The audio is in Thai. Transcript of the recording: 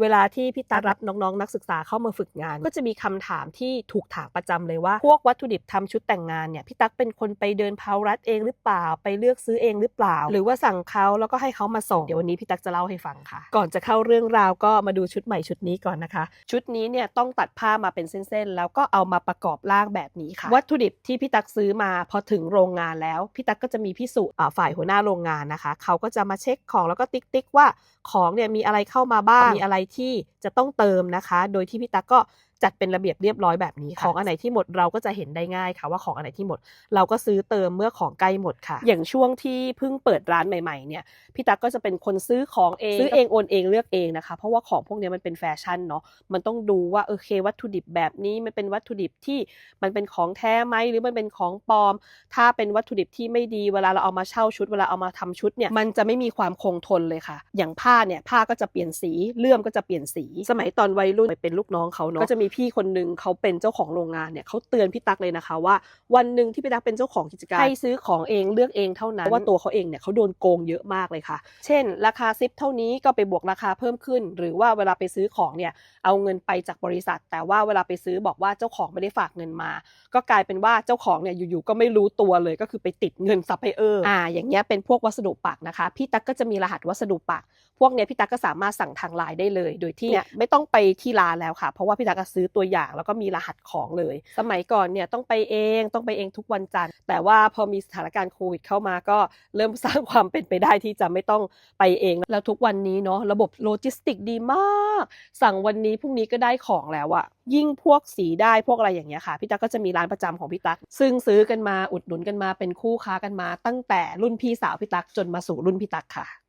เวลาที่พี่ตักรับน้องๆ นักศึกษาเข้ามาฝึกงาน ก็จะมีคำถามที่ถูกถามประจำเลยว่า พวกวัตถุดิบทำชุดแต่งงานเนี่ยพี่ตั๊กเป็นคนไปเดินพาวรัดเองหรือเปล่า ไปเลือกซื้อเองหรือเปล่า หรือว่าสั่งเขาแล้วก็ให้เขามาส่งเดี๋ยววันนี้พี่ตั๊กจะเล่าให้ฟังค่ะ ก่อนจะเข้าเรื่องราวก็มาดูชุดใหม่ชุดนี้ก่อนนะคะ ชุดนี้เนี่ยต้องตัดผ้ามาเป็นเส้นๆ แล้วก็เอามาประกอบร่างแบบนี้ค่ะ วัตถุดิบที่พี่ตั๊กซื้อมาพอถึงโรงงานแล้วพี่ตั๊กก็จะมีพี่สุอ่าฝ่ายหัวหน้าโรงงานนะคะ เขาก็จะมาเช็คของแล้วก็ติ๊กติ๊กว่าของเนี่ยมีอะไรเข้ามาบ้างมีอะไรที่จะต้องเติมนะคะ โดยที่พี่ตั๊กก็ จัดเป็นระเบียบเรียบร้อยแบบนี้ค่ะของอันไหนที่หมดเราก็จะเห็นได้ง่ายค่ะ ว่าของอันไหนที่หมด เราก็ซื้อเติมเมื่อของใกล้หมดค่ะ อย่างช่วงที่เพิ่งเปิดร้านใหม่ๆเนี่ยพี่ตั๊กก็จะเป็นคนซื้อของเองซื้อเองโอนเองเลือกเองนะคะเพราะว่าของพวกเนี้ยมันเป็นแฟชั่นเนาะมันต้องดูว่าโอเควัตถุดิบแบบนี้มันเป็นวัตถุดิบที่มันเป็นของแท้ไหมหรือมันเป็นของปลอม ถ้าเป็นวัตถุดิบที่ไม่ดีเวลาเราเอามาเช่าชุดเวลาเอามาทำชุดเนี่ยมันจะไม่มีความคงทนเลยค่ะ อย่างผ้าเนี่ยผ้าก็จะเปลี่ยนสีเลื่อมก็จะเปลี่ยนสี สมัยตอนวัยรุ่นไปเป็นลูกน้องเขาเนาะก็จะมีพี่คนหนึงเขาเป็นเจ้าของโรงงานเนี่ยเขาเตือนพี่ตั๊กเลยนะคะว่าวันหนึ่งที่พี่ตั๊กเป็นเจ้าของกิจการให้ซื้อของเองเลือกเองเท่านั้นเพราะว่าตัวเขาเองเนี่ยเขาโดนโกงเยอะมากเลยค่ะ เช่น ราคาซิปเท่านี้ก็ไปบวกราคาเพิ่มขึ้น หรือว่าเวลาไปซื้อของเนี่ยเอาเงินไปจากบริษัท แต่ว่าเวลาไปซื้อบอกว่าเจ้าของไม่ได้ฝากเงินมา ก็กลายเป็นว่าเจ้าของเนี่ยอยู่ๆก็ไม่รู้ตัวเลยก็คือไปติดเงินซัพพลายเออร์อ่าอย่างเงี้ยเป็นพวกวัสดุปักนะคะ พี่ตั๊กก็จะมีรหัสวัสดุปักพวกเนี้ยพี่ตั๊กก็สามารถสั่งทางไลน์ได้เลย โดยที่เนี่ยไม่ต้องไปที่ร้านแล้วค่ะ เพราะว่าพี่ตั๊กก็ซื้อตัวอย่างแล้วก็มีรหัสของเลย สมัยก่อนเนี่ยต้องไปเองต้องไปเองทุกวันจันทร์ แต่ว่าพอมีสถานการณ์โควิดเข้ามาก็เริ่มสร้างความเป็นไปได้ที่จะไม่ต้องไปเอง แล้วทุกวันนี้เนาะระบบโลจิสติกดีมาก สั่งวันนี้พรุ่งนี้ก็ได้ของแล้วอะยิ่งพวกสีได้พวกอะไรอย่างเงี้ยค่ะพี่ตั๊กก็จะมีร้านประจำของพี่ตั๊กซึ่งซื้อกันมาอุดหนุนกันมาเป็นคู่ค้ากันมา ตั้งแต่รุ่นพี่สาวพี่ตั๊กจนมาสู่รุ่นพี่ตั๊กค่ะ